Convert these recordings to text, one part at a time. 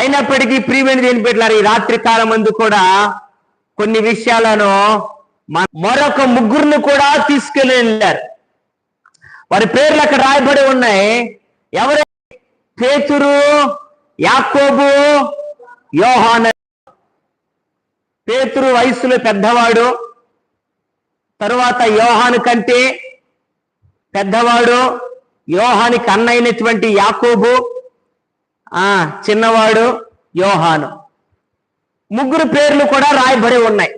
అయినప్పటికీ ప్రియమైన దేని పెట్టారు ఈ రాత్రి కాలం అందు కూడా కొన్ని విషయాలను మరొక ముగ్గురిని కూడా తీసుకెళ్ళి వెళ్ళారు. వారి పేర్లు అక్కడ రాయబడి ఉన్నాయి. ఎవరు? పేతురు యాకోబు యోహాన. పేతురు వయసులో పెద్దవాడు తరువాత యోహాను కంటే పెద్దవాడు యోహానికి అన్నైనటువంటి యాకోబు ఆ చిన్నవాడు యోహాను. ముగ్గురు పేర్లు కూడా రాయబడి ఉన్నాయి.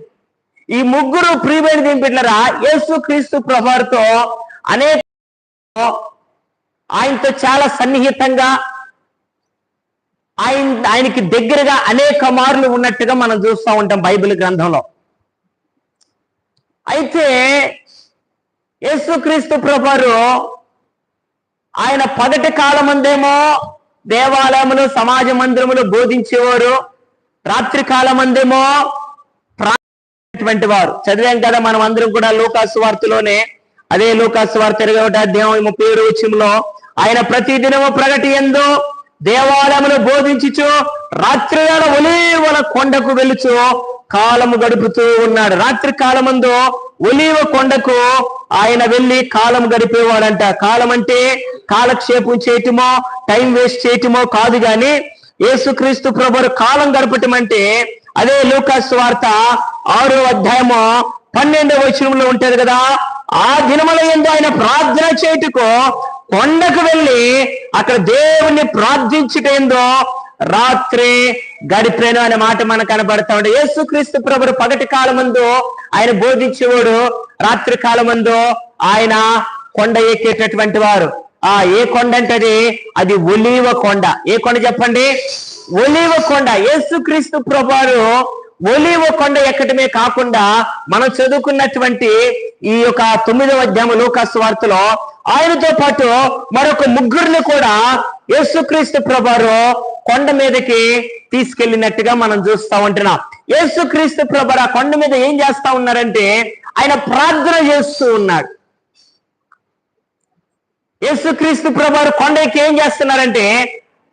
ఈ ముగ్గురు ప్రియమైన దింపిట్లరా యేసు క్రీస్తు ప్రభారితో అనేక ఆయనతో చాలా సన్నిహితంగా ఆయన ఆయనకి దగ్గరగా అనేక మార్లు ఉన్నట్టుగా మనం చూస్తూ ఉంటాం బైబిల్ గ్రంథంలో. అయితే యేసుక్రీస్తు ప్రభారు ఆయన పదటి కాలం అందేమో దేవాలయములు సమాజ మందిరములు బోధించేవారు. రాత్రి కాలమందేమో ప్రాణటువంటి వారు. చదివాం కదా మనం అందరం కూడా లోకాసు వార్తలోనే. అదే లోకాసు వార్త అధ్యాయం ముప్పై ఏడు ఆయన ప్రతి దినము ప్రగటి ఎందు దేవాలయములు బోధించుచు రాత్రి ఒలీవల కొండకు వెలుచు కాలము గడుపుతూ ఉన్నాడు. రాత్రి కాలమందు ఒలివ కొండకు ఆయన వెళ్ళి కాలం గడిపేవాడంట. కాలం అంటే కాలక్షేపం చేయటమో టైం వేస్ట్ చేయటమో కాదు గాని యేసుక్రీస్తు ప్రభుడు కాలం గడపటం అంటే అదే లూకాస్ వార్త ఆరో అధ్యాయము పన్నెండవ వచనంలో ఉంటది కదా? ఆ దినముల ఎందు ఆయన ప్రార్థన చేయుటకు కొండకు వెళ్ళి అక్కడ దేవుణ్ణి ప్రార్థించుటేందో రాత్రి గడిపాను అనే మాట మనకు కనబడతా ఉంటే యేసుక్రీస్తు ప్రభుడు పగటి కాలమందు ఆయన బోధించేవాడు రాత్రి కాలమందు ఆయన కొండ ఎక్కేటటువంటి వారు. ఆ ఏ కొండ అంటే అది అది ఒలీవ కొండ. ఏ కొండ చెప్పండి? ఒలీవ కొండ. యేసుక్రీస్తు ప్రభువారు ఒలివ కొండ ఎక్కడమే కాకుండా మనం చదువుకున్నటువంటి ఈ యొక్క తొమ్మిదవ అధ్యాయం లోకాసు వార్తలో ఆయనతో పాటు మరొక ముగ్గురిని కూడా యేసుక్రీస్తు ప్రభారు కొండ మీదకి తీసుకెళ్ళినట్టుగా మనం చూస్తా ఉంటున్నాం. యేసుక్రీస్తు ప్రభారు ఆ కొండ మీద ఏం చేస్తా ఉన్నారంటే ఆయన ప్రార్థన చేస్తూ ఉన్నాడు. యేసుక్రీస్తు ప్రభారు కొండకి ఏం చేస్తున్నారంటే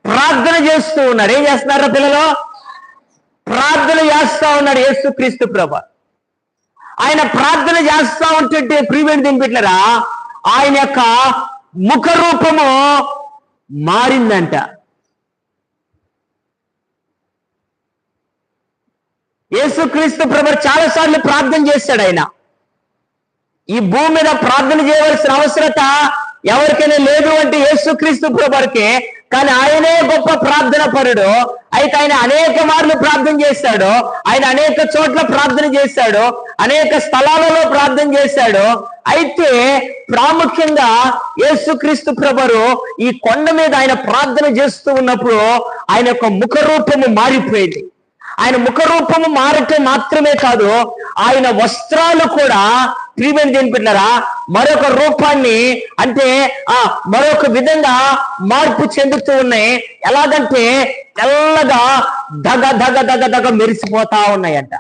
ప్రార్థన చేస్తూ ఉన్నారు. ఏం చేస్తున్నారా పిల్లలు? ప్రార్థన చేస్తా ఉన్నాడు యేసుక్రీస్తు ప్రభ. ఆయన ప్రార్థన చేస్తా ఉంటుంటే ప్రీవేడ్ దింపిట్లరా ఆయన యొక్క ముఖ రూపము మారిందంట. యేసుక్రీస్తు ప్రభు చాలా సార్లు ప్రార్థన చేశాడు ఆయన. ఈ భూమి మీద ప్రార్థన చేయవలసిన అవసరత ఎవరికైనా లేదు అంటే యేసుక్రీస్తు ప్రభుకి కానీ ఆయనే గొప్ప ప్రార్థన పరుడు. అయితే ఆయన అనేక మార్లు ప్రార్థన చేశాడు ఆయన అనేక చోట్ల ప్రార్థన చేశాడు అనేక స్థలాలలో ప్రార్థన చేశాడు అయితే ప్రాముఖ్యంగా యేసుక్రీస్తు ప్రభరు ఈ కొండ మీద ఆయన ప్రార్థన చేస్తూ ఉన్నప్పుడు ఆయన యొక్క ముఖరూపము మారిపోయింది. ఆయన ముఖరూపము మారటం మాత్రమే కాదు ఆయన వస్త్రాలు కూడా ప్రియమైన దేని మరొక రూపాన్ని అంటే ఆ మరొక విధంగా మార్పు చెందుతూ ఉన్నాయి. ఎలాగంటే తెల్లగా దగ దగ దగ దగ మెరిసిపోతా ఉన్నాయంట.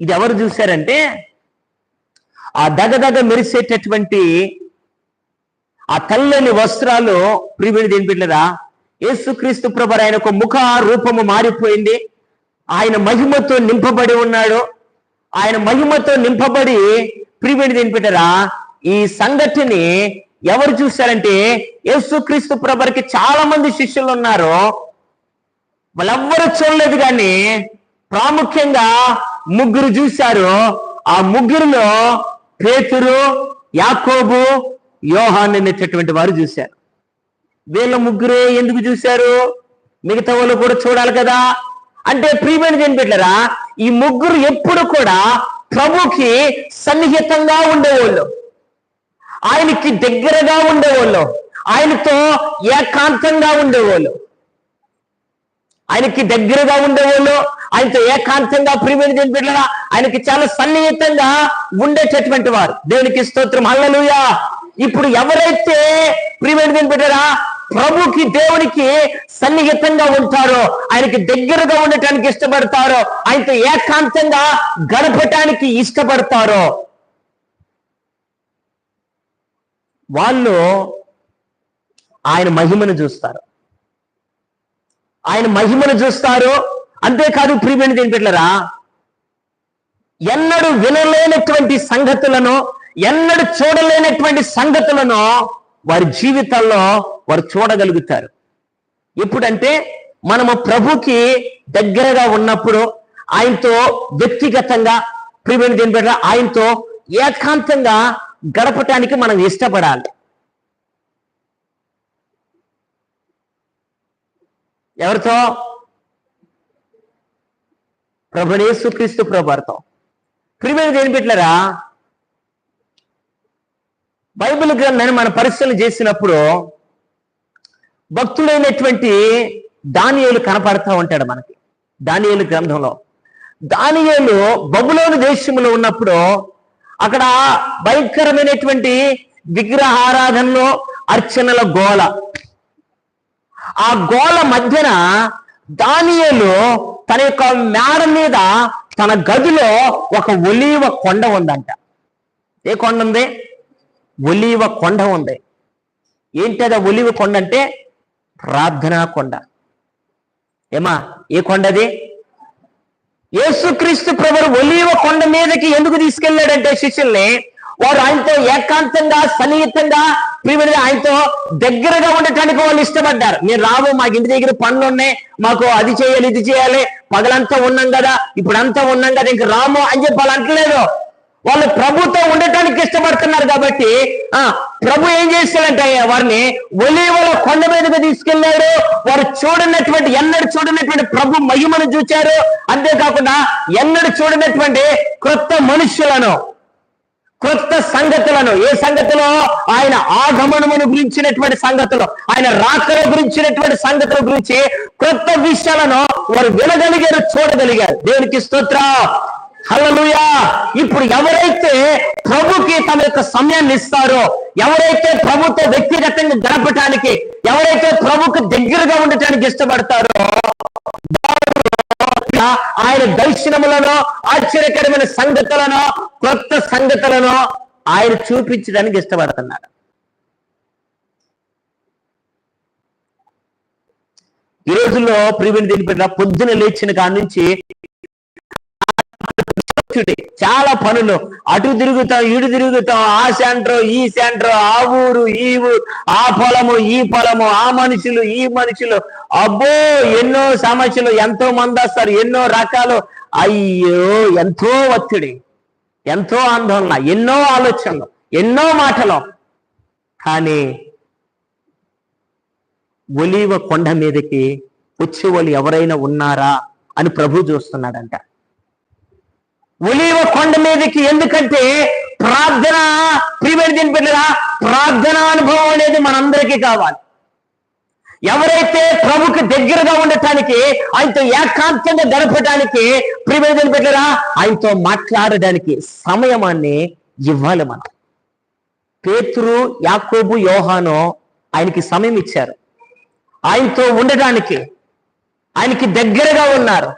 ఇది ఎవరు చూశారంటే ఆ దగ దగ మెరిసేటటువంటి ఆ తెల్లని వస్త్రాలు ప్రియమైన దేని పెట్టారా యేసుక్రీస్తు ప్రభు ఆయన ఒక ముఖ రూపము మారిపోయింది. ఆయన మహిమతో నింపబడి ఉన్నాడు. ఆయన మహిమతో నింపబడి ప్రివేణి దేని పెట్టారా ఈ సంగతిని ఎవరు చూశారంటే యేసుక్రీస్తు ప్రభరికి చాలా మంది శిష్యులు ఉన్నారు. వాళ్ళెవ్వరు చూడలేదు కానీ ప్రాముఖ్యంగా ముగ్గురు చూశారు. ఆ ముగ్గురులో పేతురు యాకోబు యోహాన్ అనేటటువంటి వారు చూశారు. వీళ్ళ ముగ్గురే ఎందుకు చూశారు? మిగతా వాళ్ళు కూడా చూడాలి కదా. అంటే ప్రియమైన దేని ఈ ముగ్గురు ఎప్పుడు కూడా ప్రభుకి సన్నిహితంగా ఉండేవాళ్ళు. ఆయనకి దగ్గరగా ఉండేవాళ్ళు. ఆయనతో ఏకాంతంగా ఉండేవాళ్ళు. ఆయనకి దగ్గరగా ఉండేవాళ్ళు. ఆయనతో ఏకాంతంగా ప్రియమైన దేని ఆయనకి చాలా సన్నిహితంగా ఉండేటటువంటి వారు. దేవునికి స్తోత్రం. హల్లెలూయా. ఇప్పుడు ఎవరైతే ప్రియమైన దేని ప్రభుకి దేవునికి సన్నిహితంగా ఉంటారో ఆయనకి దగ్గరగా ఉండటానికి ఇష్టపడతారో ఆయనతో ఏకాంతంగా గడపటానికి ఇష్టపడతారో వాళ్ళు ఆయన మహిమను చూస్తారు. ఆయన మహిమను చూస్తారు. అంతేకాదు ప్రియమైన దేని పెట్టలరా ఎన్నడూ వినలేనటువంటి సంగతులను ఎన్నడూ చూడలేనటువంటి సంగతులను వారి జీవితాల్లో వారు చూడగలుగుతారు. ఎప్పుడంటే మనము ప్రభుకి దగ్గరగా ఉన్నప్పుడు ఆయనతో వ్యక్తిగతంగా ప్రియమైన దేని పెట్ట ఆయనతో ఏకాంతంగా గడపటానికి మనం ఇష్టపడాలి. ఎవరితో? ప్రభునేసు క్రీస్తు ప్రభుతో ప్రియమైన దేని పెట్టలరా బైబిల్ గ్రంథాన్ని మన పరిశీలన చేసినప్పుడు భక్తుడైనటువంటి దానియేలు కనపడతా ఉంటాడు మనకి. దానియేలు గ్రంథంలో. దానియేలు బబులోని దేశంలో ఉన్నప్పుడు అక్కడ భయంకరమైనటువంటి విగ్రహారాధనలో అర్చనల గోల ఆ గోల మధ్యన దానియేలు తన యొక్క మేడ మీద తన గదిలో ఒక ఒలీవ కొండ ఉందంట. ఏ కొండ ఉంది? ఒలీవ కొండ ఉంది. ఏంటి అది ఒలివ కొండ అంటే? ప్రార్థనా కొండ ఏమా ఏ కొండది? యేసుక్రీస్తు ప్రభు ఒలీవ కొండ మీదకి ఎందుకు తీసుకెళ్ళాడంటే శిష్యుల్ని వారు ఆయనతో ఏకాంతంగా సన్నిహితంగా ప్రియమైన ఆయనతో దగ్గరగా ఉండటానికి వాళ్ళు ఇష్టపడ్డారు. మీరు రావు మాకు ఇంటి దగ్గర పనులు ఉన్నాయి మాకు అది చేయాలి ఇది చేయాలి పగలంతా ఉన్నాం కదా ఇప్పుడంతా ఉన్నాం కదా ఇంక రాము అని చెప్పాలి అంటలేదు వాళ్ళు ప్రభుతో ఉండటానికి ఇష్టపడుతున్నారు కాబట్టి ఆ ప్రభు ఏం చేశాడంటే వారిని ఒలివల కొండ మీదకి తీసుకెళ్ళాడు వారు చూడనటువంటి ఎన్నడు చూడనటువంటి ప్రభు మహిమను చూచారు. అంతేకాకుండా ఎన్నడూ చూడనటువంటి క్రొత్త మనుష్యులను క్రొత్త సంగతులను ఏ సంగతిలో? ఆయన ఆగమనమును గురించినటువంటి సంగతులు ఆయన రాకల గురించినటువంటి సంగతుల గురించి క్రొత్త విషయాలను వారు వినగలిగారు చూడగలిగారు. దేవునికి స్తోత్ర. హల్లెలూయా. ఇప్పుడు ఎవరైతే ప్రభుకి తమ యొక్క సమయాన్ని ఇస్తారో ఎవరైతే ప్రభుతో వ్యక్తిగతంగా గడపటానికి ఎవరైతే ప్రభుకు దగ్గరగా ఉండటానికి ఇష్టపడతారో ఆయన దర్శనములను ఆశ్చర్యకరమైన సంగతులను కొత్త సంగతులను ఆయన చూపించడానికి ఇష్టపడుతున్నారు. ఈ రోజుల్లో ప్రివిని పెట్టిన పొద్దున లేచిన కాడి నుంచి చాలా పనులు. అటు తిరుగుతాం ఇటు తిరుగుతాం. ఆ సెంటర్ ఈ సెంటర్ ఆ ఊరు ఈ ఊరు ఆ పొలము ఈ పొలము ఆ మనుషులు ఈ మనుషులు. అబ్బో ఎన్నో సమస్యలు ఎంతో మంది వస్తారు ఎన్నో రకాలు. అయ్యో ఎంతో ఒత్తిడి ఎంతో ఆందోళన ఎన్నో ఆలోచనలు ఎన్నో మాటలు. కానీ ఒలీవ కొండ మీదకి వచ్చే వాళ్ళు ఎవరైనా ఉన్నారా అని ప్రభు చూస్తున్నాడంట. ఒలివ కొండ మీదకి ఎందుకంటే ప్రార్థన ప్రియమైన దీని ప్రార్థన అనుభవం అనేది మనందరికీ కావాలి. ఎవరైతే ప్రభుకి దగ్గరగా ఉండటానికి ఆయనతో ఏకాంతంగా గడపడానికి ప్రియమైన దీని ఆయనతో మాట్లాడడానికి సమయమాన్ని ఇవ్వాలి మనం. పేతురు యాకోబు యోహాను ఆయనకి సమయం ఇచ్చారు. ఆయనతో ఉండటానికి ఆయనకి దగ్గరగా ఉన్నారు.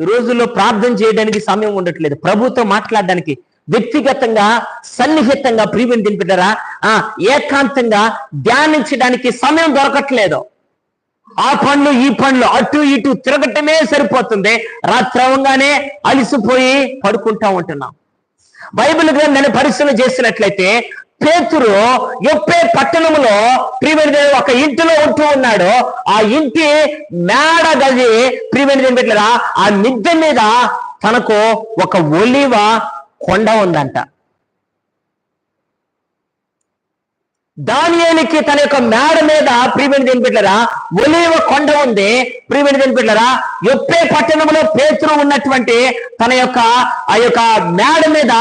ఈ రోజుల్లో ప్రార్థన చేయడానికి సమయం ఉండట్లేదు. ప్రభుత్వం మాట్లాడడానికి వ్యక్తిగతంగా సన్నిహితంగా ప్రియమైన తినిపెట్టారా? ఆ ఏకాంతంగా ధ్యానించడానికి సమయం దొరకట్లేదు. ఆ పనులు ఈ పనులు అటు ఇటు తిరగటమే సరిపోతుంది. రాత్రి అలిసిపోయి పడుకుంటా ఉంటున్నాం. బైబిల్ గ్రంథాన్ని పరిశీలన చేసినట్లయితే పేతురు ఎప్పే పట్టణంలో ప్రియమైన దేవుడు ఒక ఇంటిలో ఉంటూ ఉన్నాడు. ఆ ఇంటి మేడ గది ప్రియమైన దేవుడు పెట్టలేదా ఆ మిద్దె మీద తనకు ఒక ఒలివ కొండ ఉందంట. దానియానికి తన యొక్క మేడ మీద ప్రియమైన దేని పెట్టారా ఒలివ కొండ ఉంది. ప్రియమైన దేని పెట్టారా పట్టణంలో పేతురు ఉన్నటువంటి తన యొక్క ఆ యొక్క మేడ మీద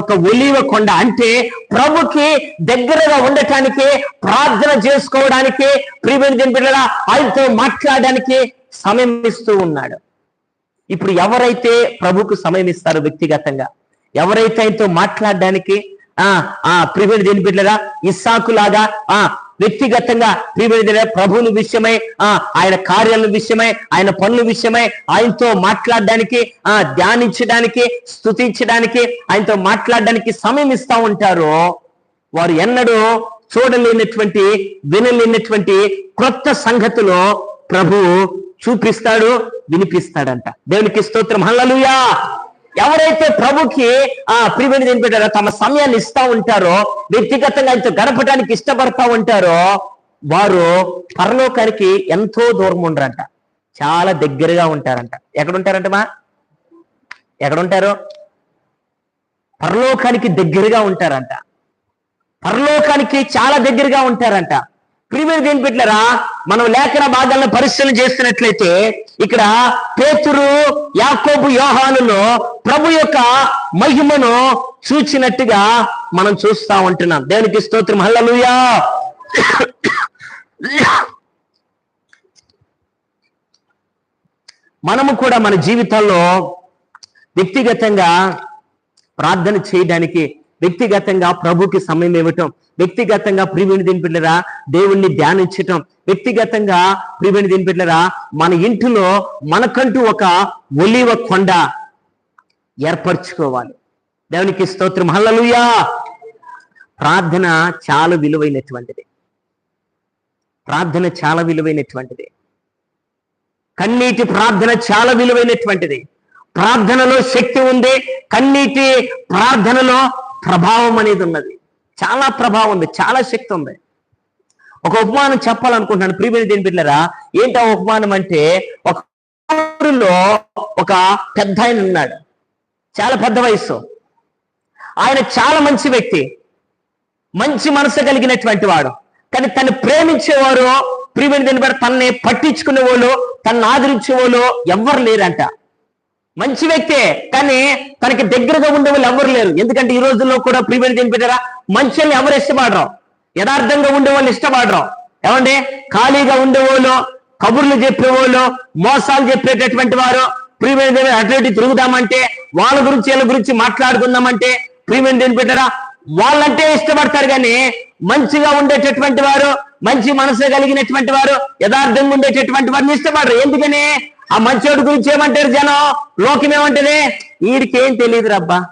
ఒక ఒలివ కొండ. అంటే ప్రభుకి దగ్గరగా ఉండటానికి ప్రార్థన చేసుకోవడానికి ప్రియమైన దేని పెట్టారా ఆయనతో మాట్లాడడానికి సమయం ఇస్తూ ఉన్నాడు. ఇప్పుడు ఎవరైతే ప్రభుకు సమయం ఇస్తారు వ్యక్తిగతంగా ఎవరైతే ఆయనతో మాట్లాడడానికి ఆ ఆ ప్రియుడు దేని బిడ్డరా ఇస్సాకు లాగా ఆ వ్యక్తిగతంగా ప్రియుడు ప్రభువుల విషయమై ఆ ఆయన కార్యాల విషయమై ఆయన పనుల విషయమై ఆయనతో మాట్లాడడానికి ఆ ధ్యానించడానికి స్తుతించడానికి ఆయనతో మాట్లాడడానికి సమయం ఇస్తా ఉంటారు వారు ఎన్నడూ చూడలేనటువంటి వినలేనటువంటి క్రొత్త సంగతిలో ప్రభువు చూపిస్తాడు వినిపిస్తాడంట. దేవునికి స్తోత్రం. హల్లలుయా! ఎవరైతే ప్రభుకి ఆ ప్రియుని దేని పెట్టారో తమ సమయాన్ని ఇస్తా ఉంటారో వ్యక్తిగతంగా ఆయనతో గడపడానికి ఇష్టపడతా ఉంటారో వారు పరలోకానికి ఎంతో దూరం ఉండరంట. చాలా దగ్గరగా ఉంటారంట. ఎక్కడ ఉంటారంట మా? ఎక్కడ ఉంటారు పరలోకానికి దగ్గరగా ఉంటారంట. పరలోకానికి చాలా దగ్గరగా ఉంటారంట. ప్రియమైన దేని పెట్టారా మనం లేఖన భాగాలను పరిశీలన చేస్తున్నట్లయితే ఇక్కడ పేతురు యాకోబు యోహానులో ప్రభు యొక్క మహిమను చూచినట్టుగా మనం చూస్తా ఉంటున్నాం. దేవునికి స్తోత్రం. హల్లలుయా. మనము కూడా మన జీవితాల్లో వ్యక్తిగతంగా ప్రార్థన చేయడానికి వ్యక్తిగతంగా ప్రభుకి సమయం ఇవ్వటం వ్యక్తిగతంగా ప్రివిని దినిపిల్లరా దేవుణ్ణి ధ్యానించటం. వ్యక్తిగతంగా ప్రివిని దినిపిల్లరా మన ఇంటిలో మనకంటూ ఒక ఒలివ కొండ ఏర్పరచుకోవాలి. దేవునికి స్తోత్రం. హల్లలుయా! ప్రార్థన చాలా విలువైనటువంటిది. ప్రార్థన చాలా విలువైనటువంటిది. కన్నీటి ప్రార్థన చాలా విలువైనటువంటిది. ప్రార్థనలో శక్తి ఉంది. కన్నీటి ప్రార్థనలో ప్రభావం అనేది ఉన్నది. చాలా ప్రభావం ఉంది చాలా శక్తి ఉంది. ఒక ఉపమానం చెప్పాలనుకుంటున్నాను. ప్రియమైన దేని బిడ్డరా ఏంటి ఆ ఉపమానం అంటే ఒక ఊరిలో ఒక పెద్ద ఆయన ఉన్నాడు. చాలా పెద్ద వయసు ఆయన చాలా మంచి వ్యక్తి. మంచి మనసు కలిగినటువంటి వాడు. కానీ తను ప్రేమించేవారు ప్రియమైన దేని బట్టి తనని పట్టించుకునే వాళ్ళు తనని ఆదరించే వాళ్ళు ఎవ్వరు లేరంట. మంచి వ్యక్తే కానీ తనకి దగ్గరగా ఉండే వాళ్ళు ఎవరు లేరు. ఎందుకంటే ఈ రోజుల్లో కూడా ప్రీమియర్ దేని పెట్టారా? మంచి ఎవరు ఇష్టపడరు. యథార్థంగా ఉండే వాళ్ళు ఇష్టపడరు. ఏమండి? ఖాళీగా ఉండేవాళ్ళు కబుర్లు చెప్పేవాళ్ళు మోసాలు చెప్పేటటువంటి వారు ప్రీమియం దేని అటువంటి తిరుగుదామంటే వాళ్ళ గురించి వీళ్ళ గురించి మాట్లాడుకుందామంటే ప్రీమియం దేని పెట్టారా? వాళ్ళంటే ఇష్టపడతారు కానీ మంచిగా ఉండేటటువంటి వారు మంచి మనసు కలిగినటువంటి వారు యథార్థంగా ఉండేటటువంటి వారిని ఇష్టపడరు. ఎందుకని? ఆ మంచోడు గురించి ఏమంటారు జనం? లోకం ఏమంటది? వీడికి తెలియదు రబ్బా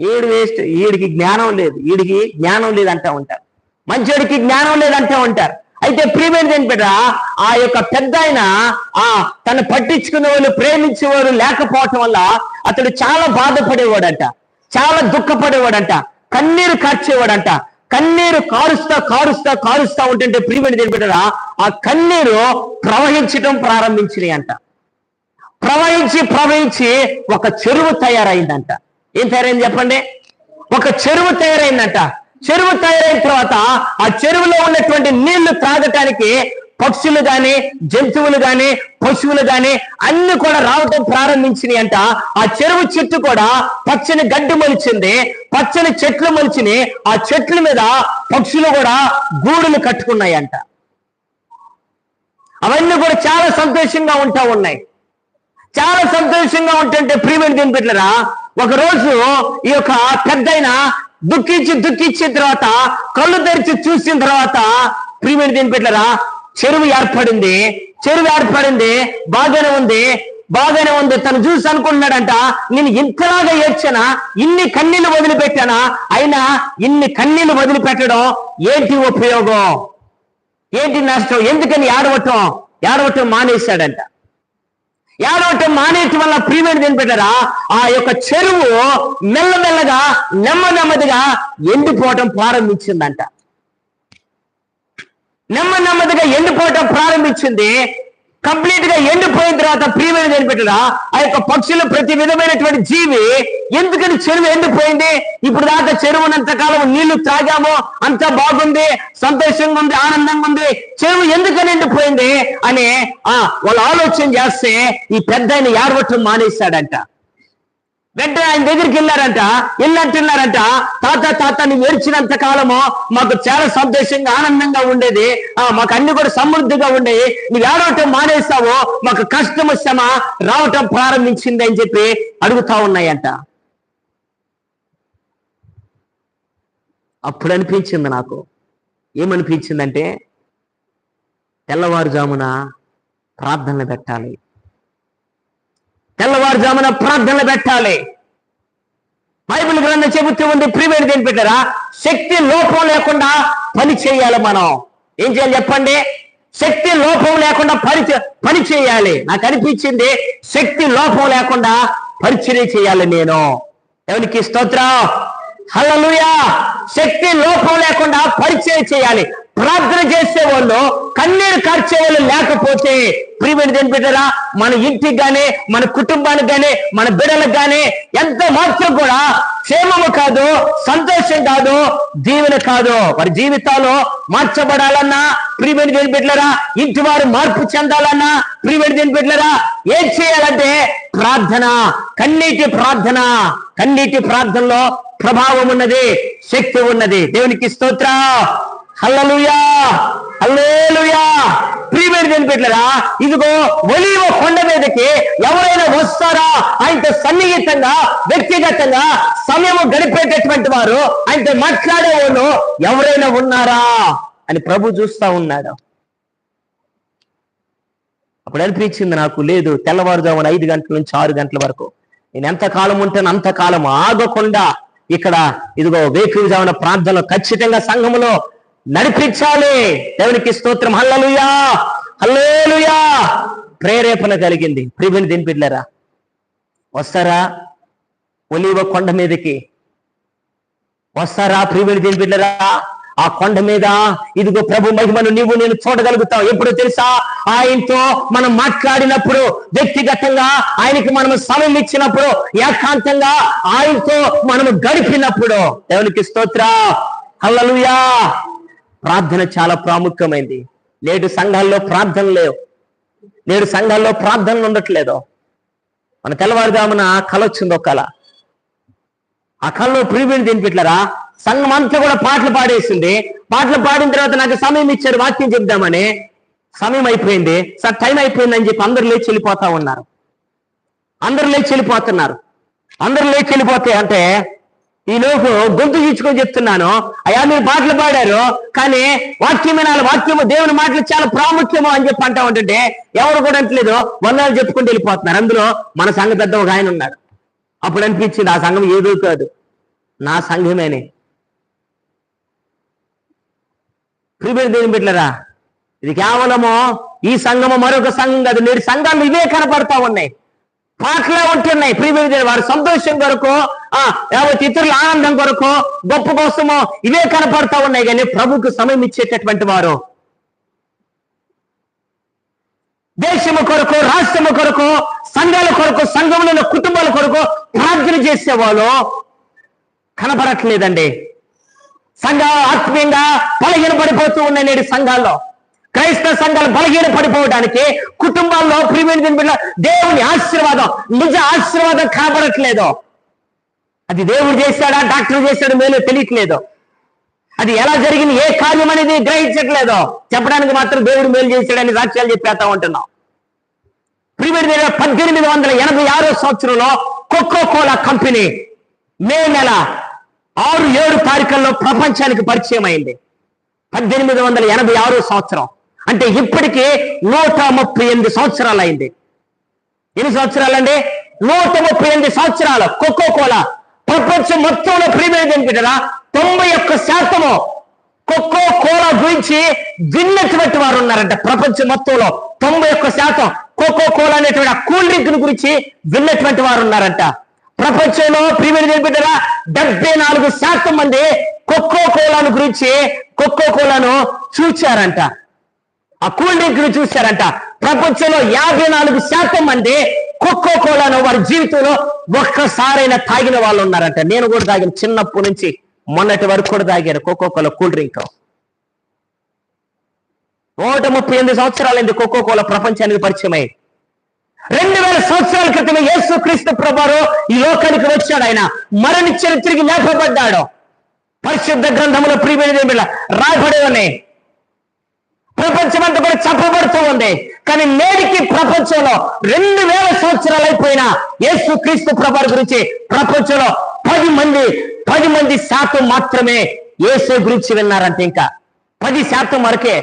ఈడు వేస్ట్. వీడికి జ్ఞానం లేదు. వీడికి జ్ఞానం లేదు అంటా ఉంటారు మంచోడికి జ్ఞానం లేదంటూ ఉంటారు. అయితే ప్రియమైన బిడ్డ ఆ యొక్క పెద్ద ఆయన ఆ తను పట్టించుకునే వాళ్ళు ప్రేమించేవారు లేకపోవటం వల్ల అతడు చాలా బాధపడేవాడంట. చాలా దుఃఖపడేవాడంట. కన్నీరు కార్చేవాడంట. కన్నీరు కారుస్తా కారుస్తా కారుస్తా ఉంటుంటే ప్రియమైన దేని ఆ కన్నీరు ప్రవహించటం ప్రారంభించినాయి అంట ప్రవహించి ప్రవహించి ఒక చెరువు తయారైందంట. ఏం తయారైంది చెప్పండి? ఒక చెరువు తయారైందంట. చెరువు తయారైన తర్వాత ఆ చెరువులో ఉన్నటువంటి నీళ్ళు త్రాగటానికి పక్షులు గాని జంతువులు గాని పశువులు గాని అన్ని కూడా రావటం ప్రారంభించినాయి అంట. ఆ చెరువు చెట్టు కూడా పచ్చని గడ్డి మొలిచింది. పచ్చని చెట్లు మొలిచినాయి ఆ చెట్ల మీద పక్షులు కూడా గూడులు కట్టుకున్నాయంట. అవన్నీ కూడా చాలా సంతోషంగా ఉంటా ఉన్నాయి. చాలా సంతోషంగా ఉంటుంటే ప్రీమియం తినిపెట్టరా ఒకరోజు ఒక రోజు ఈ యొక్క పెద్దయిన దుఃఖించి దుఃఖించిన తర్వాత కళ్ళు తెరిచి చూసిన తర్వాత ప్రీమియం దింపెట్లరా చెరువు ఏర్పడింది చెరువు ఏర్పడింది బాగానే ఉంది బాగానే ఉంది. తను చూసి అనుకుంటున్నాడంట నేను ఇంతలాగా ఏడ్చానా? ఇన్ని కన్నీళ్ళు వదిలిపెట్టానా? అయినా ఇన్ని కన్నీళ్ళు వదిలిపెట్టడం ఏంటి ఉపయోగం? ఏంటి నష్టం? ఎందుకని ఏడవటం? ఏడవటం మానేశాడంట. ఏడవటం మానేయటం వల్ల ప్రియమైన దేని పెట్టారా? ఆ యొక్క చెరువు మెల్లమెల్లగా నెమ్మ నెమ్మదిగా ఎండిపోవటం ప్రారంభించిందంట. నెమ్మ నెమ్మదిగా ఎండిపోవటం ప్రారంభించింది. కంప్లీట్గా ఎండిపోయిన తర్వాత ప్రియమైన దేని పెట్టడా ఆ యొక్క పక్షులు ప్రతి విధమైనటువంటి జీవి ఎందుకని చెరువు ఎండిపోయింది? ఇప్పుడు దాకా చెరువునంత కాలం నీళ్ళు త్రాగాము అంతా బాగుంది సంతోషంగా ఉంది ఆనందంగా ఉంది. చెరువు ఎందుకని ఎండిపోయింది? అని ఆ వాళ్ళు ఆలోచన చేస్తే ఈ పెద్ద ఆయన ఏడవటం మానేశాడంట. వెంటనే ఆయన దగ్గరికి వెళ్ళారంట. వెళ్ళంటున్నారంట తాత తాత నువ్వు ఏడ్చినంత కాలము మాకు చాలా సంతోషంగా ఆనందంగా ఉండేది. ఆ మాకు అన్ని కూడా సమృద్ధిగా ఉండేవి నువ్వు ఏడవటం మానేస్తావో మాకు కష్టం శ్రమ రావటం ప్రారంభించింది అని చెప్పి అడుగుతా ఉన్నాయంట. అప్పుడు అనిపించింది నాకు. ఏమనిపించిందంటే తెల్లవారుజామున ప్రార్థనలు పెట్టాలి. తెల్లవారుజామున ప్రార్థనలు పెట్టాలి. బైబిల్ గ్రంథం చెబుతూ ఉంది ప్రివేడ్ దేని పెట్టారా శక్తి లోపం లేకుండా పని చేయాలి మనం. ఏం చేయాలి చెప్పండి? శక్తి లోపం లేకుండా పని పని చేయాలి. నాకు అనిపించింది శక్తి లోపం లేకుండా పరిచర్య చేయాలి నేను. ఎవరికి స్తోత్రం. హల్లెలూయా! శక్తి లోపం లేకుండా పరిచయం చేయాలి. ప్రార్థన చేసే వాళ్ళు కన్నీరు కార్చే వాళ్ళు లేకపోతే ప్రియమైన దేని బిడ్డరా మన ఇంటికి గానీ మన కుటుంబానికి గానీ మన బిడ్డలకు గానీ ఎంత మాత్రం కూడా క్షేమము కాదు సంతోషం కాదు దీవెన కాదు. వారి జీవితాలు మార్చబడాలన్నా ప్రియమైన దేని బిడ్డలరా ఇంటి వారు మార్పు చెందాలన్నా ప్రియమైన దేని బిడ్డలరా ఏం చేయాలంటే ప్రార్థన కన్నీటి ప్రార్థన. కన్నీటి ప్రార్థనలో ప్రభావం ఉన్నది శక్తి ఉన్నది. దేవునికి స్తోత్ర. హల్లలుయా! హల్లేలుయా! ప్రియమైన ఇదిగో ఒలివ కొండ మీదకి ఎవరైనా వస్తారా? ఆయనతో సన్నిహితంగా వ్యక్తిగతంగా సమయము గడిపేటటువంటి వారు ఆయనతో మాట్లాడేవాళ్ళు ఎవరైనా ఉన్నారా? అని ప్రభు చూస్తా ఉన్నాడు. అప్పుడు అనిపించింది నాకు లేదు తెల్లవారుజామున ఐదు గంటల నుంచి ఆరు గంటల వరకు. నేను ఎంత కాలం ఉంటాను అంత కాలం ఆగకుండా ఇక్కడ ఇదిగో వేకువజామున ప్రాంతంలో ఖచ్చితంగా సంఘములో నడిపించాలి. దేవునికి స్తోత్రం. హల్లలుయా. హల్లేలుయా. ప్రేరేపణ కలిగింది. ప్రివిని దింపిడ్లరా వస్తారా? ఒలివ కొండ మీదకి. వస్తారా ప్రియుని దింపిడ్లరా ఆ కొండ మీద ఇదిగో ప్రభు మహిమను నీవు నేను చూడగలుగుతావు. ఎప్పుడు తెలుసా? ఆయనతో మనం మాట్లాడినప్పుడు వ్యక్తిగతంగా ఆయనకి మనం సమయం ఇచ్చినప్పుడు ఏకాంతంగా ఆయనతో మనం గడిపినప్పుడు. దేవునికి స్తోత్ర. హల్లలుయా. ప్రార్థన చాలా ప్రాముఖ్యమైంది. నేడు సంఘాల్లో ప్రార్థన లేవు. నేడు సంఘాల్లో ప్రార్థనలు ఉండట్లేదు. మన తెల్లవారుజామున కళ వచ్చింది ఒక కళ. ఆ కళలో ప్రీవియన్ తినిపిట్లరా సంఘం అంతా కూడా పాటలు పాడేసింది. పాటలు పాడిన తర్వాత నాకు సమయం ఇచ్చారు వాక్యం చెప్దామని. సమయం అయిపోయింది. సార్ టైం అయిపోయిందని చెప్పి అందరు లేచి వెళ్ళిపోతా ఉన్నారు. అందరు లేచి వెళ్ళిపోతున్నారు. అందరు లేచి వెళ్ళిపోతే అంటే ఈ లోపు గొంతు తీర్చుకొని చెప్తున్నాను. అయ్యా మీరు పాటలు పాడారు కానీ వాక్యమైన వాక్యము దేవుని మాటలు చాలా ప్రాముఖ్యము అని చెప్పి అంటా ఉంటుంటే ఎవరు కూడా అంటలేదు. వందలు చెప్పుకుంటూ వెళ్ళిపోతున్నారు. అందులో మన సంఘ పెద్ద ఒక ఆయన ఉన్నాడు. అప్పుడు అనిపించింది ఆ సంఘం ఏదో కాదు. నా సంఘమేనే. ప్రిపేర్ దేని పెట్టలేరా ఇది కేవలము ఈ సంఘము మరొక సంఘం కాదు. నేడు సంఘాలు ఇవే కనపడతా ఉన్నాయి. పాటలే ఉంటున్నాయి. ప్రియమైన వారి సంతోషం కొరకు ఆ లేకపోతే ఇతరుల ఆనందం కొరకు గొప్ప కోసము ఇవే కనపడతా ఉన్నాయి కానీ ప్రభుకు సమయం ఇచ్చేటటువంటి వారు. దేశము కొరకు రాష్ట్రము కొరకు సంఘాల కొరకు సంఘంలో ఉన్న కుటుంబాల కొరకు ప్రార్థన చేసేవాళ్ళు కనపడట్లేదండి. సంఘాలు ఆత్మీయంగా బలహీన పడిపోతూ ఉన్నాయి నేటి సంఘాల్లో. క్రైస్తవ సంఘాలు బలహీన పడిపోవడానికి కుటుంబాల్లో ప్రియమైన బిడ్డ దేవుని ఆశీర్వాదం నిజ ఆశీర్వాదం కనబడట్లేదు. అది దేవుడు చేశాడా డాక్టర్ చేశాడు మేలు తెలియట్లేదు. అది ఎలా జరిగింది ఏ కార్యం అనేది గ్రహించట్లేదు. చెప్పడానికి మాత్రం దేవుడు మేలు చేశాడని సాక్ష్యాలు చెప్పేస్తా ఉంటున్నాం. ప్రిమియర్ పద్దెనిమిది వందల ఎనభై ఆరో సంవత్సరంలో కోకో కోలా కంపెనీ మే నెల ఆరు ఏడు తారీఖుల్లో ప్రపంచానికి పరిచయం అయింది. పద్దెనిమిది వందల ఎనభై ఆరో సంవత్సరం. అంటే ఇప్పటికీ నూట ముప్పై ఎనిమిది సంవత్సరాలు అయింది ఎన్ని సంవత్సరాలండి? నూట ముప్పై ఎనిమిది సంవత్సరాలు. కోకో కోలా ప్రపంచం మొత్తంలో ప్రీమియం ఏంటంటారా తొంభై ఒక్క శాతము కోకో కోలా గురించి విన్నటువంటి వారు ఉన్నారంట ప్రపంచం మొత్తంలో. తొంభై ఒక్క శాతం కోకో కోలా అనేటువంటి ఆ కూల్ డ్రింక్ గురించి విన్నటువంటి వారు ఉన్నారంట. ప్రపంచంలో ప్రీమియం ఏంటంటారా డెబ్బై నాలుగు శాతం మంది కొక్కో కోలాను గురించి కొక్కో కోలాను చూచారంట. ఆ కూల్ డ్రింక్ను చూశారంట. ప్రపంచంలో యాభై నాలుగు శాతం మంది కోకో కోలాను వారి జీవితంలో ఒక్కసారైనా తాగిన వాళ్ళు ఉన్నారంట. నేను కూడా తాగిన. చిన్నప్పటి నుంచి మొన్నటి వరకు కూడా తాగాను కోకో కోలా కూల్ డ్రింక్. నూట ముప్పై ఎనిమిది సంవత్సరాలైంది కోకో కోలా ప్రపంచానికి పరిచయమై రెండు వేల సంవత్సరాల క్రితమే యేసు క్రీస్తు ప్రభారు ఈ లోకానికి వచ్చాడు ఆయన. మరణించిన తిరిగి లేపబడ్డాడు. పరిశుద్ధ గ్రంథంలో ప్రియమైన రాయబడి ఉన్నాయి ప్రపంచం అంతా కూడా చెప్పబడుతూ ఉంది. కానీ నేటికి ప్రపంచంలో రెండు వేల సంవత్సరాలు అయిపోయిన యేసు క్రీస్తు ప్రభావ గురించి ప్రపంచంలో పది మంది పది మంది శాతం మాత్రమే యేసు గురించి విన్నారంటే ఇంకా పది శాతం వరకే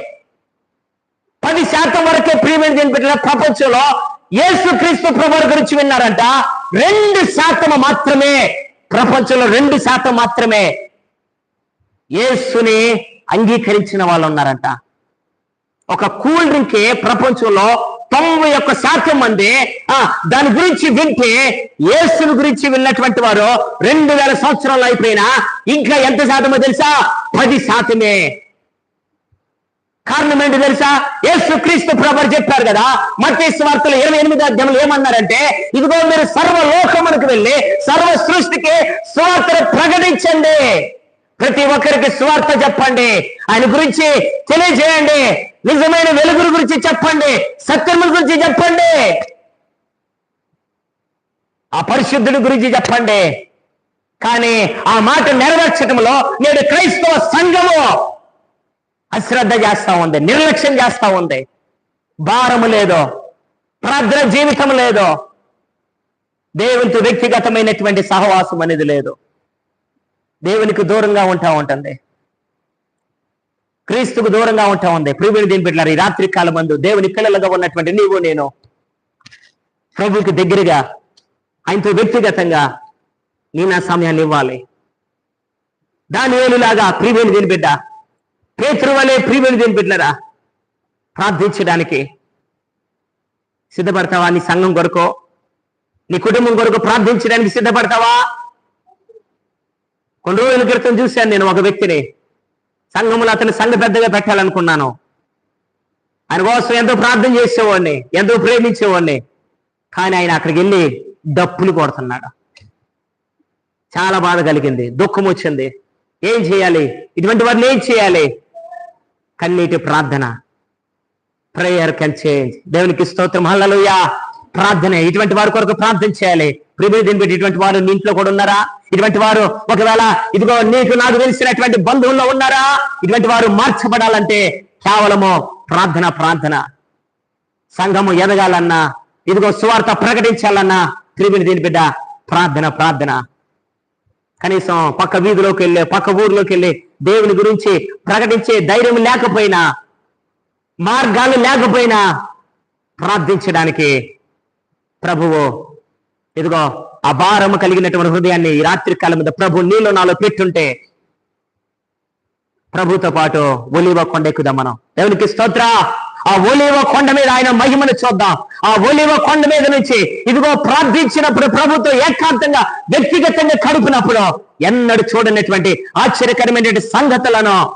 పది శాతం వరకే ప్రీమియం దేని పెట్టిన ప్రపంచంలో యేసు క్రీస్తు ప్రభావ గురించి విన్నారంట. రెండు శాతం మాత్రమే ప్రపంచంలో రెండు శాతం మాత్రమే యేసుని అంగీకరించిన వాళ్ళు ఉన్నారంట. ఒక కూల్ డ్రింకే ప్రపంచంలో తొంభై ఒక్క శాతం మంది ఆ దాని గురించి వింటే యేసుని గురించి విన్నటువంటి వారు రెండు వేల సంవత్సరాలు అయిపోయినా ఇంకా ఎంత శాతమో తెలుసా? పది శాతమే. కారణం ఏంటి తెలుసా? యేసు క్రీస్తు ప్రభర్ చెప్పారు కదా మట్టి వార్తలు ఇరవై ఎనిమిది అధ్యాయంలో ఏమన్నారంటే ఇదిగో మీరు సర్వ లోకమునకు వెళ్ళి సర్వ సృష్టికి స్వార్థను ప్రకటించండి. ప్రతి ఒక్కరికి స్వార్థ చెప్పండి. ఆయన గురించి తెలియజేయండి. నిజమైన వెలుగురు గురించి చెప్పండి సత్యముల గురించి చెప్పండి. ఆ పరిశుద్ధుడి గురించి చెప్పండి. కానీ ఆ మాట నెరవేర్చడంలో నేడు క్రైస్తవ సంఘము అశ్రద్ధ చేస్తా ఉంది నిర్లక్ష్యం చేస్తా ఉంది. భారము లేదో ప్రార్థన జీవితం లేదో. దేవునితో వ్యక్తిగతమైనటువంటి సహవాసం అనేది లేదు. దేవునికి దూరంగా ఉంటా ఉంటుంది. క్రీస్తుకు దూరంగా ఉంటా ఉంది. ప్రియుని దీని పెట్టారు ఈ రాత్రి కాలం మందు దేవుని పిల్లలుగా ఉన్నటువంటి నీవు నేను ప్రభుకి దగ్గరగా ఆయనతో వ్యక్తిగతంగా నీ నా సమయాన్ని ఇవ్వాలి. దాని ఏలులాగా ప్రియుని దీని బిడ్డ పేతురు వలె ప్రియుని దీని బిడ్డలరా ప్రార్థించడానికి సిద్ధపడతావా? నీ సంఘం కొరకు నీ కుటుంబం కొరకు ప్రార్థించడానికి సిద్ధపడతావా? కొన్ని రోజుల క్రితం చూశాను నేను ఒక వ్యక్తిని. సంఘములు అతని సంఘ పెద్దగా పెట్టాలనుకున్నాను. ఆయన కోసం ఎంతో ప్రార్థన చేసేవాడిని ఎంతో ప్రేమించేవాడిని. కానీ ఆయన అక్కడికి వెళ్ళి డప్పులు కొడుతున్నాడు. చాలా బాధ కలిగింది దుఃఖం వచ్చింది. ఏం చేయాలి? ఇటువంటి వారిని ఏం చేయాలి? కన్నీటి ప్రార్థన. ప్రేయర్ కెన్ చేంజ్ దేవునికి స్తోత్రం. హల్లలుయా ప్రార్థన. ఇటువంటి వారి కొరకు ప్రార్థన చేయాలి. ప్రిమిడి పెట్టి ఇటువంటి వారు మీ ఇంట్లో కూడా ఉన్నారా? ఇటువంటి వారు ఒకవేళ ఇదిగో నీకు నాకు తెలిసినటువంటి బంధువుల్లో ఉన్నారా? ఇటువంటి వారు మార్చబడాలంటే కేవలము ప్రార్థన ప్రార్థన. సంఘము ఎదగాలన్నా ఇదిగో సువార్త ప్రకటించాలన్నా ప్రిమిడి దీని బిడ్డ ప్రార్థన ప్రార్థన. కనీసం పక్క వీధిలోకి వెళ్ళి పక్క ఊర్లోకి వెళ్ళి దేవుని గురించి ప్రకటించే ధైర్యం లేకపోయినా మార్గాలు లేకపోయినా ప్రార్థించడానికి ప్రభువు ఇదిగో అపారము కలిగినటువంటి హృదయాన్ని ఈ రాత్రి కాలం మీద ప్రభు నీలో నాలో పెట్టుంటే ప్రభుతో పాటు ఒలివ కొండ ఎక్కుదాం మనం. దేవునికి స్తోత్ర. ఆ ఒలివ కొండ మీద ఆయన మహిమను చూద్దాం. ఆ ఒలివ కొండ మీద నుంచి ఇదిగో ప్రార్థించినప్పుడు ప్రభుత్వం ఏకాంతంగా వ్యక్తిగతంగా కడుపునప్పుడు ఎన్నడూ చూడనటువంటి ఆశ్చర్యకరమైనటువంటి సంగతులను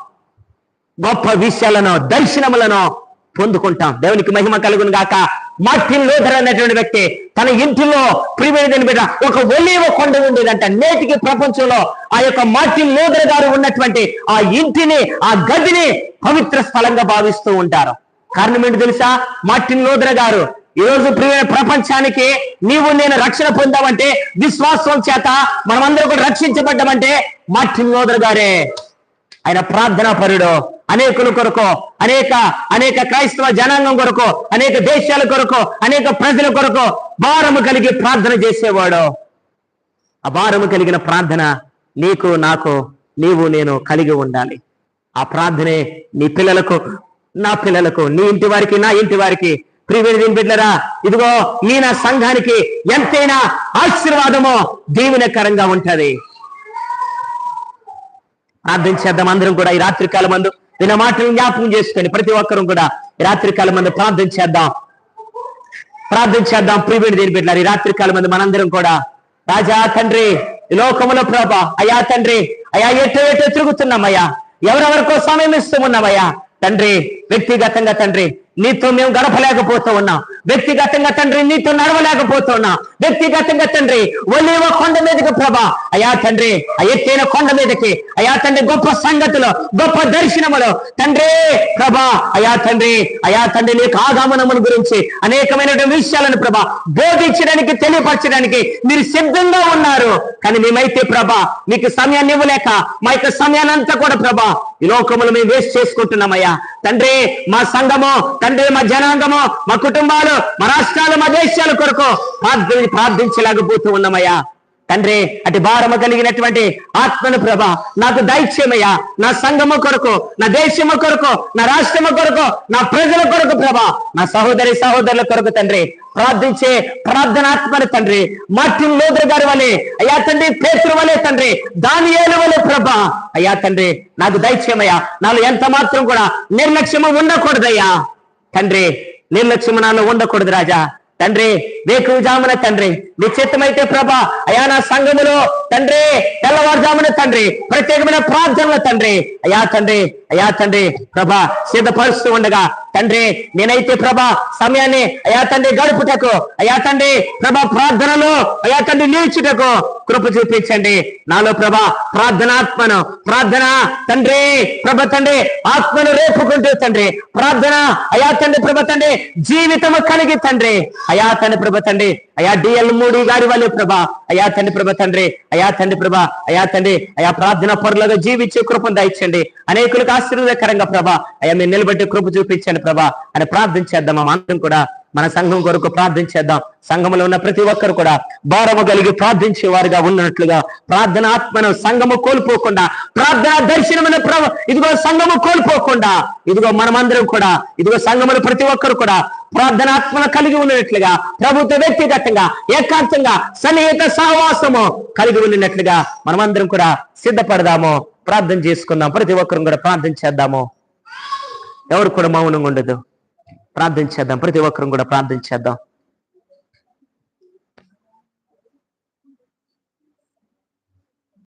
గొప్ప విషయాలను దర్శనములను పొందుకుంటాం. దేవునికి మహిమ కలుగును గాక మార్టిన్ లోథర్ అనేటువంటి వ్యక్తి తన ఇంటిలో ప్రియమైన బిడ్డ ఒక ఒలివ కొండ ఉండేదంట. నేటికి ప్రపంచంలో ఆ యొక్క మార్టిన్ లోథర్ గారు ఉన్నటువంటి ఆ ఇంటిని ఆ గదిని పవిత్ర స్థలంగా భావిస్తూ ఉంటారు. కారణం ఏంటి తెలుసా? మార్టిన్ లోథర్ గారు ఈ రోజు ప్రియమైన ప్రపంచానికి నీవు నేను రక్షణ పొందామంటే విశ్వాసం చేత మనమందరం కూడా రక్షించబడ్డామంటే మార్టిన్ లూథర్ గారే. ఆయన ప్రార్థనా పరుడు. అనేకుల కొరకు అనేక అనేక క్రైస్తవ జనాంగం కొరకు అనేక దేశాల కొరకు అనేక ప్రజల కొరకు భారము కలిగి ప్రార్థన చేసేవాడు. ఆ భారము కలిగిన ప్రార్థన నీకు నాకు నీవు నేను కలిగి ఉండాలి. ఆ ప్రార్థనే నీ పిల్లలకు నా పిల్లలకు నీ ఇంటి వారికి నా ఇంటి వారికి. ప్రియమైన బిడ్డరా ఇదిగో నీ నా సంఘానికి ఎంతైనా ఆశీర్వాదమో దీవెనకరంగా ఉంటది. ప్రార్థన చేద్దాం. అందరం కూడా ఈ రాత్రి కాలం మందు విన్న మాటలు జ్ఞాపకం చేసుకొని ప్రతి ఒక్కరూ కూడా ఈ రాత్రి కాలం మందు ప్రార్థన చేద్దాం. ప్రార్థన చేద్దాం. ప్రియమైన దేని పెట్టారు ఈ రాత్రి కాలం మంది మనందరం కూడా రాజా తండ్రి లోకముల లోకములో ప్రభ అయ్యా తండ్రి అయ్యా ఎటు ఎటు తిరుగుతున్నామయ్యా ఎవరెవరికో సమయం ఇస్తూ ఉన్నామయ్యా తండ్రి వ్యక్తిగతంగా తండ్రి నీతో మేము గడపలేకపోతూ ఉన్నాం. వ్యక్తిగతంగా తండ్రి నీతో నడవలేకపోతూ ఉన్నాం వ్యక్తిగతంగా తండ్రి ఒలివ కొండ మీదకి ప్రభా. అయా తండ్రి ఎత్తైన కొండ మీదకి. అయా తండ్రి గొప్ప సంగతులు గొప్ప దర్శనములు. తండ్రి ప్రభా అయా తండ్రి అయా తండ్రి నీకు ఆగమనముల గురించి అనేకమైనటువంటి విషయాలను ప్రభా బోధించడానికి తెలియపరచడానికి మీరు సిద్ధంగా ఉన్నారు. కానీ మేమైతే ప్రభా మీకు సమయాన్ని ఇవ్వలేక మా యొక్క సమయాన్నంతా కూడా ప్రభా ఈ లోకములు మేము వేస్ట్ చేసుకుంటున్నామయ్యా. తండ్రి మా సంఘము తండ్రి మా జనాంగము మా కుటుంబాలు మా రాష్ట్రాలు మా దేశాల కొరకు ప్రార్థన ప్రార్థించలేకపోతూ ఉన్నామయ్యా. తండ్రి అటు భారము కలిగినటువంటి ఆత్మను ప్రభ నాకు దైత్యమయ్యా నా సంఘము కొరకు నా దేశము కొరకు నా రాష్ట్రము కొరకు నా ప్రజల కొరకు ప్రభ నా సహోదరి సహోదరుల కొరకు తండ్రి ప్రార్థించే ప్రార్థనాత్మని తండ్రి మార్టిన్ లోదర్ గారి వలె అయ్యా తండ్రి పేతురు వలె తండ్రి దానియేలు వలె ప్రభ అయ్యా తండ్రి నాకు దైత్యమయ్యా నాలో ఎంత మాత్రం కూడా నిర్లక్ష్యము ఉండకూడదయ్యా. తండ్రి నిర్లక్ష్యము నాలో ఉండకూడదు రాజా. తండ్రి వేకువజామున తండ్రి నీ చిత్తమైతే ప్రభా అయా నా సంఘములో తండ్రి తెల్లవారుజామున తండ్రి ప్రత్యేకమైన ప్రార్థనల తండ్రి. అయా తండ్రి అయా తండ్రి ప్రభా సిద్ధపరుస్తూ ఉండగా తండ్రి నేనైతే ప్రభా సమయాన్ని అయా తండ్రి గడుపుటకు అయా తండ్రి ప్రభా ప్రార్థనలో అయా తండ్రి నిలిచుటకు కృప చూపించండి. నాలో ప్రభా ప్రార్థనాత్మను ప్రార్థన తండ్రి ప్రభ తండ్రి ఆత్మను రేపుకుంటూ తండ్రి ప్రార్థన అయా తండ్రి ప్రభ తండ్రి జీవితము కలిగి తండ్రి. అయా తండ్రి ప్రభ తండ్రి అయా డిఎల్ మూడి గారి వల్ల ప్రభ. అయా తండ్రి ప్రభ తండ్రి అయా తండ్రి ప్రభ అయా తండ్రి అయా ప్రార్థన పరులుగా జీవించే కృపను దయచండి అనేకులకు ఆశీర్వాదకరంగా ప్రభ. అయా మీరు నిలబెట్టి కృప చూపించండి ప్రభ. అని ప్రార్థించేద్దాం మనం అందరం కూడా మన సంఘం కొరకు ప్రార్థించేద్దాం సంఘంలో ఉన్న ప్రతి ఒక్కరు కూడా భారము కలిగి ప్రార్థించే వారుగా ఉన్నట్లుగా ప్రార్థన ఆత్మను సంఘము కోల్పోకుండా ప్రార్థన దర్శనమైన ప్రభ ఇదిగో సంఘము కోల్పోకుండా ఇదిగో మనమందరం కూడా ఇదిగో సంఘములు ప్రతి ఒక్కరు కూడా ప్రార్థనాత్మను కలిగి ఉన్నట్లుగా ప్రభుత్వ వ్యక్తిగతంగా ఏకాంతంగా సన్నిహిత సహవాసము కలిగి ఉన్నట్లుగా మనమందరం కూడా సిద్ధపడదాము. ప్రార్థన చేసుకుందాం. ప్రతి ఒక్కరం కూడా ప్రార్థన చేద్దాము. ఎవరు కూడా మౌనంగా ఉండదు. ప్రార్థన చేద్దాం. ప్రతి ఒక్కరం కూడా ప్రార్థన చేద్దాం.